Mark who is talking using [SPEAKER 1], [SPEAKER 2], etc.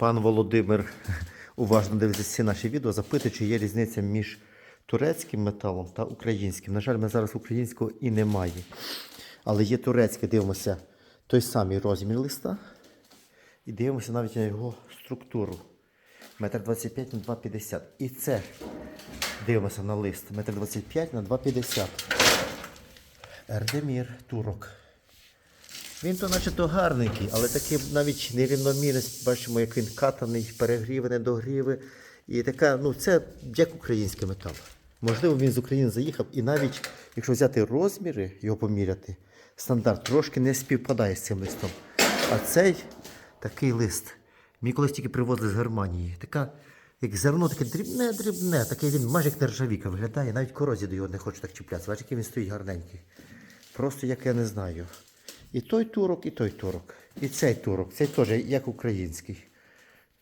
[SPEAKER 1] Пан Володимир уважно дивиться всі наші відео, запитує, чи є різниця між турецьким металом та українським. На жаль, ми зараз українського і немає. Але є турецьке, дивимося той самий розмір листа. І дивимося навіть на його структуру. Метр 25 на 2,50. І це дивимося на лист. Метр 25 на 2,50. Ердемір турок. Він то начебто гарненький, але такий навіть нерівномірність, бачимо, як він катаний, перегріви, недогріви. І така, ну це як український метал. Можливо, він з України заїхав, і навіть якщо взяти розміри, його поміряти, стандарт трошки не співпадає з цим листом. А цей такий лист. Мені колись тільки привозили з Германії. Така, як зерно, таке дрібне, дрібне, такий він майже як нержавіка виглядає, навіть корозія до його не хоче так чіплятися. Бачите, який він стоїть гарненький. Просто як я не знаю. І той турок, і той турок. І цей турок. Цей теж як український.